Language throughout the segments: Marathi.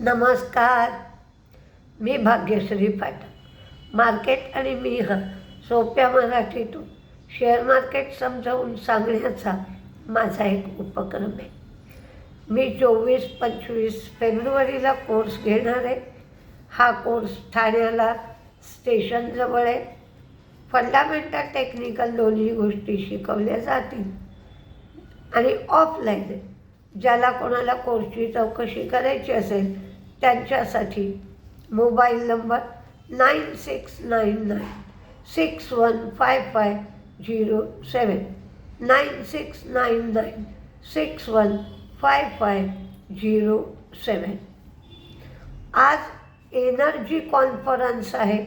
नमस्कार. मी भाग्यश्री पाठक मार्केट आणि मी हा सोप्या मराठीतून शेअर मार्केट समजावून सांगण्याचा माझा एक उपक्रम आहे. मी चोवीस पंचवीस फेब्रुवारीला कोर्स घेणार आहे. हा कोर्स ठाण्याला स्टेशनजवळ आहे. फंडामेंटल टेक्निकल दोन्ही गोष्टी शिकवल्या जातील. आणि ऑफलाईन आहे ज्याला कोणाला कोर्सची चौकशी करायची असेल त्यांच्यासाठी mobile number nine six nine nine six one five five zero seven nine six nine nine six one five five zero seven आज एनर्जी कॉन्फरन्स आहे.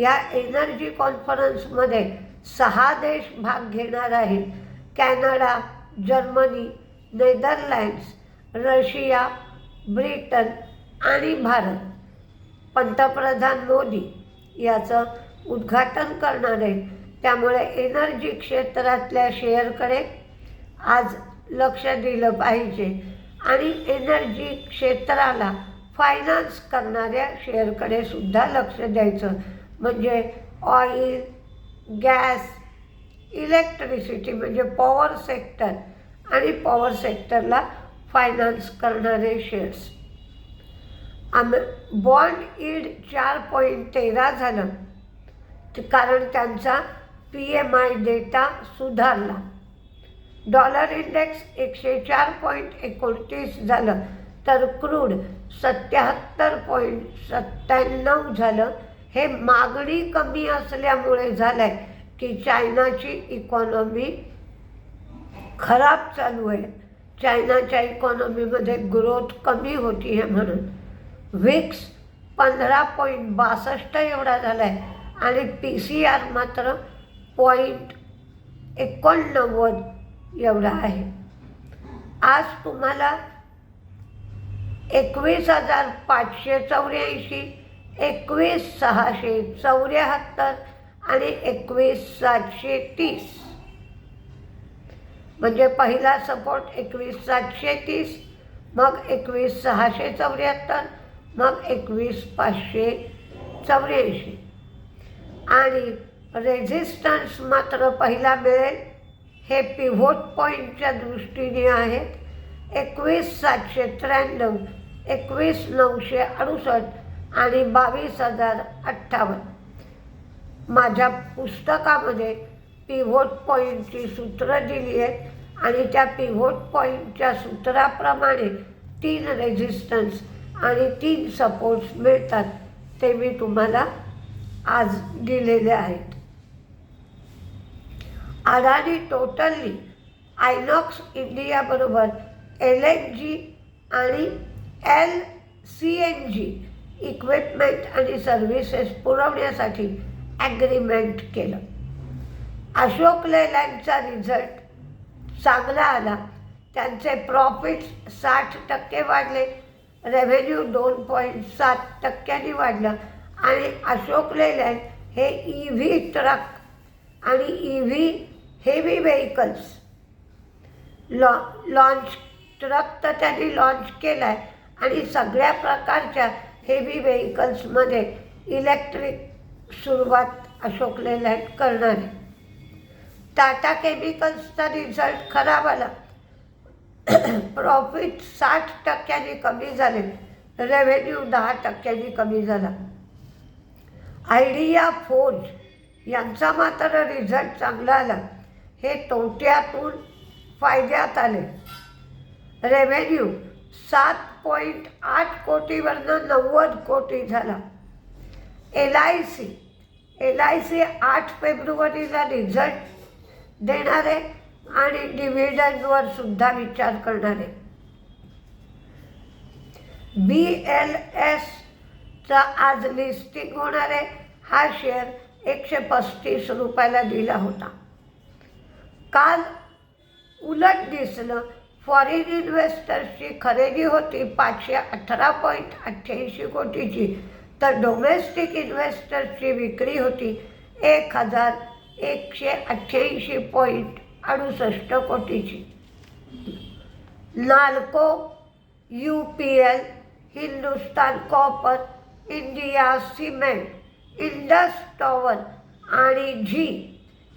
या एनर्जी कॉन्फरन्समध्ये सहा देश भाग घेणार आहेत. Canada Germany Netherlands Russia Britain आणि भारत. पंतप्रधान मोदी याचं उद्घाटन करणार आहेत. त्यामुळे एनर्जी क्षेत्रातल्या शेअरकडे आज लक्ष दिलं पाहिजे. आणि एनर्जी क्षेत्राला फायनान्स करणाऱ्या शेअरकडे सुद्धा लक्ष द्यायचं. म्हणजे ऑइल गॅस इलेक्ट्रिसिटी म्हणजे पॉवर सेक्टर आणि पॉवर सेक्टरला फायनान्स करणारे शेअर्स आम बॉन्ड ईड चार पॉईंट तेरा झालं. कारण त्यांचा पी एम आय डेटा सुधारला. डॉलर इंडेक्स एकशे चार पॉईंट एकोणतीस झालं. तर क्रूड सत्याहत्तर पॉईंट सत्त्याण्णव झालं. हे मागणी कमी असल्यामुळे झालं आहे की चायनाची इकॉनॉमी खराब चालू आहे. चायनाच्या इकॉनॉमीमध्ये ग्रोथ कमी होती आहे म्हणून. विक्स पंधरा पॉईंट बासष्ट एवढा झाला आहे आणि पी सी आर मात्र पॉईंट एकोणनव्वद एवढा आहे. आज तुम्हाला एकवीस हजार पाचशे चौऱ्याऐंशी एकवीस सहाशे चौऱ्याहत्तर आणि एकवीस सातशे तीस. म्हणजे पहिला सपोर्ट एकवीस सातशे तीस मग एकवीस सहाशे चौऱ्याहत्तर मग एकवीस पाचशे चौऱ्याऐंशी. आणि रेझिस्टन्स मात्र पहिला मिळेल. हे पिव्होट पॉईंटच्या दृष्टीने आहेत एकवीस सातशे त्र्याण्णव एकवीस नऊशे अडुसष्ट आणि बावीस हजार अठ्ठावन्न. माझ्या पुस्तकामध्ये पिव्होट पॉईंटची सूत्रं दिली आहेत आणि त्या पिव्होट पॉईंटच्या सूत्राप्रमाणे तीन रेझिस्टन्स आणि तीन सपोर्ट्स मिळतात ते मी तुम्हाला आज दिलेले आहेत. अदानी टोटली आयनॉक्स इंडियाबरोबर एल एन जी आणि L C N G equipment आणि सर्व्हिसेस पुरवण्यासाठी ॲग्रीमेंट केलं. अशोक लेलँडचा रिझल्ट चांगला आला. त्यांचे प्रॉफिट्स साठ टक्के वाढले. रेव्हेन्यू दोन पॉईंट सात टक्क्यांनी वाढलं. आणि अशोक लेलँड हे ई व्ही ट्रक आणि ई व्ही हेवी व्हेकल्स लॉ लॉन्च ट्रक तर त्यांनी लॉन्च केला आहे आणि सगळ्या प्रकारच्या हेवी व्हेकल्समध्ये इलेक्ट्रिक सुरुवात अशोक लेलँड करणार आहे. टाटा केमिकल्सचा रिझल्ट खराब आला. प्रॉफिट साठ टक्क्यांनी कमी झाले. रेव्हेन्यू दहा टक्क्यांनी कमी झाला. आयडिया फोन यांचा मात्र रिझल्ट चांगला आला. हे तोट्यातून फायद्यात आले. रेव्हेन्यू सात पॉईंट आठ कोटीवरनं नव्वद कोटी झाला. L I C L I C आठ फेब्रुवारीला रिझल्ट देणार आहे आणि डिव्हिडंडवर सुद्धा विचार करणारे. बी एल एसचा आज लिस्टिंग होणारे हा शेअर एकशे पस्तीस रुपयाला दिला होता. काल उलट दिसलं फॉरेन इन्व्हेस्टर्सची खरेदी होती पाचशे अठरा पॉईंट अठ्ठ्याऐंशी कोटीची. तर डोमेस्टिक इन्व्हेस्टर्सची विक्री होती एक हजार एकशे अठ्ठ्याऐंशी पॉईंट अडुसष्ट कोटीची. NALCO U P L Hindustan copper India cement Indus tower आणि झी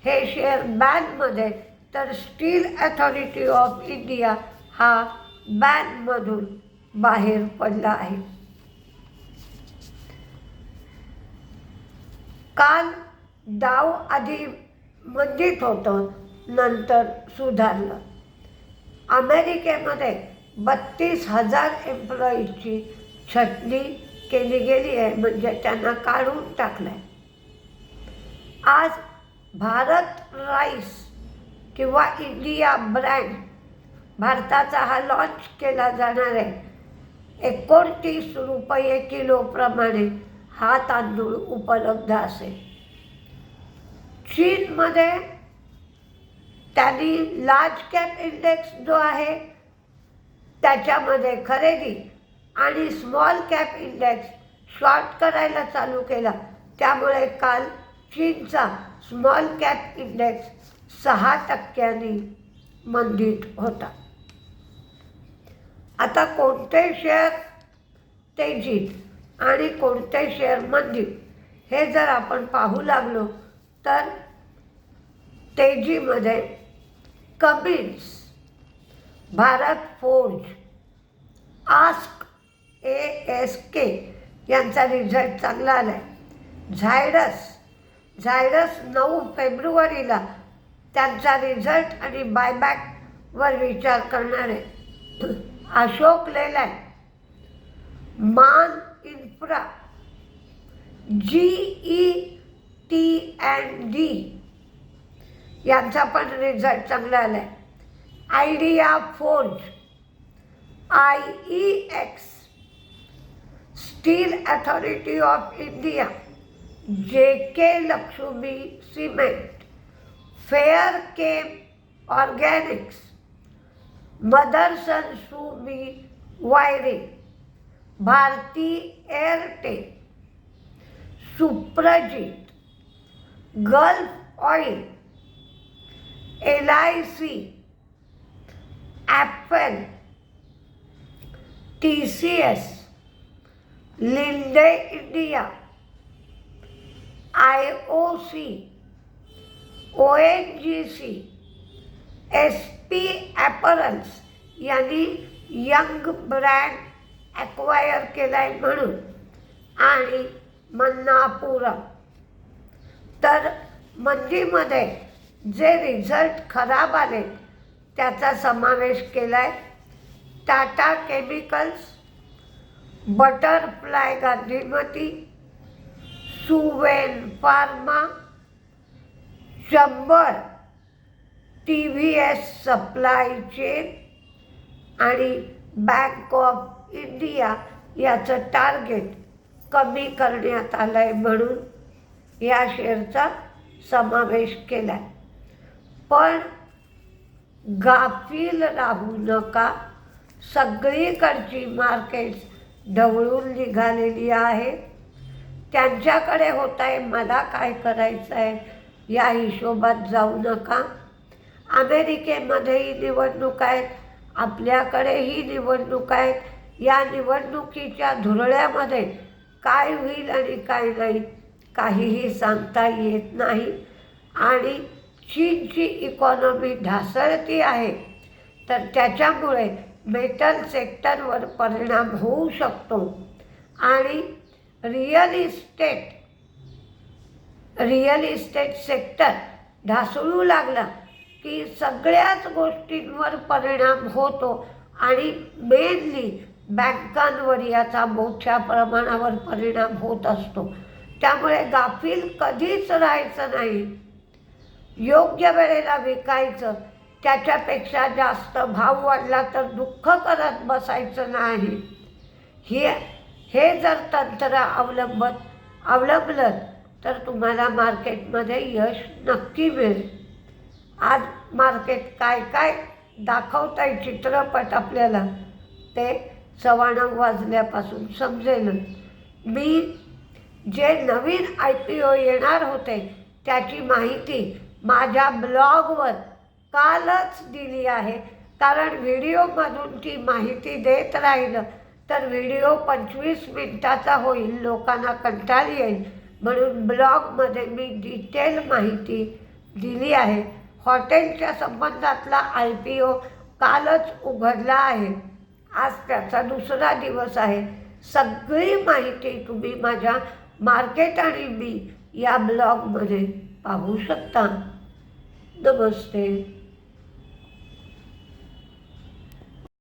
हे शेअर बॅनमध्ये तर स्टील अथॉरिटी ऑफ इंडिया हा बॅनमधून बाहेर पडला आहे. काल डाव आधी मंदीत होतं. नंतर सुधारलं. अमेरिकेमध्ये बत्तीस हजार एम्प्लॉईजची छटणी केली गेली आहे म्हणजे त्यांना काढून टाकलं आहे आज भारत राईस किंवा इंडिया ब्रँड भारताचा हा लॉन्च केला जाणार आहे. एकोणतीस रुपये किलोप्रमाणे हा तांदूळ उपलब्ध असेल. चीनमध्ये त्यांनी लार्ज कॅप इंडेक्स जो आहे त्याच्यामध्ये खरेदी आणि स्मॉल कॅप इंडेक्स शॉर्ट करायला चालू केला. त्यामुळे काल चीनचा स्मॉल कॅप इंडेक्स सहा टक्क्यांनी मंदीत होता. आता कोणते शेअर तेजीत आणि कोणते शेअर मंदीत हे जर आपण पाहू लागलो तर तेजीमध्ये कबिन्स भारत फोर्ज आस्क ए एस के यांचा रिझल्ट चांगला आला आहे झायडस झायडस नऊ फेब्रुवारीला त्यांचा रिझल्ट आणि बायबॅकवर विचार करणार आहे Ashok Leyland Man infra G E T and D यांचा पण रिझल्ट चांगला आला आहे Idea Forge I E X Steel Authority of India J K Lakshmi cement Fair Chem Organics Motherson Sumi wiring Bharti Airtel Suprajit Gulf Oil L I C apple T C S Linde India I O C O N G C S P apparels यांनी यंग ब्रँड ॲक्वायर केला आहे म्हणून. आणि मन्नापुरम. तर मंदीमध्ये जे रिझल्ट खराब आले त्याचा समावेश केला आहे Tata chemicals butterfly Gandhimathi Suven pharma शंभर T V S supply chain आणि बँक ऑफ इंडिया याचं टार्गेट कमी करण्यात आलं आहे म्हणून या शेअरचा समावेश केला आहे पण गाफील राहू नका. सगळीकडची मार्केट्स ढवळून निघालेली आहे. त्यांच्याकडे होत आहे मला काय करायचं आहे या हिशोबात जाऊ नका. अमेरिकेमध्येही निवडणूक आहेत आपल्याकडेही निवडणूक आहेत. या निवडणुकीच्या धुरळ्यामध्ये काय होईल आणि काय नाही काहीही सांगता येत नाही. आणि चीनची इकॉनॉमी ढासळती आहे तर त्याच्यामुळे मेटल सेक्टरवर परिणाम होऊ शकतो. आणि real estate real estate sector ढासळू लागला की सगळ्याच गोष्टींवर परिणाम होतो आणि मेनली बँकांवर याचा मोठ्या प्रमाणावर परिणाम होत असतो. त्यामुळे गाफील कधीच राहायचं नाही. योग्य वेळेला विकायचं त्याच्यापेक्षा जास्त भाव वाढला तर दुःख करत बसायचं नाही. हे हे जर तंत्र अवलंबत अवलंबलं तर तुम्हाला मार्केटमध्ये यश नक्की मिळेल. आज मार्केट काय काय दाखवत आहे चित्रपट आपल्याला ते सव्वा वाजल्यापासून समजेल मी जे नवीन आय पी ओ येणार होते त्याची माहिती माझ्या ब्लॉगवर कालच दिली आहे. कारण व्हिडिओमधून ती माहिती देत राहिलं तर व्हिडिओ पंचवीस मिनटाचा होईल लोकांना कंटाळ येईल. म्हणून ब्लॉगमध्ये मी डिटेल माहिती दिली आहे. हॉटेलच्या संबंधातला आय पी ओ कालच उघडला आहे. आज त्याचा दुसरा दिवस आहे. सगळी माहिती तुम्ही माझ्या मार्केट आणि मी या ब्लॉगमध्ये पाहू शकता. do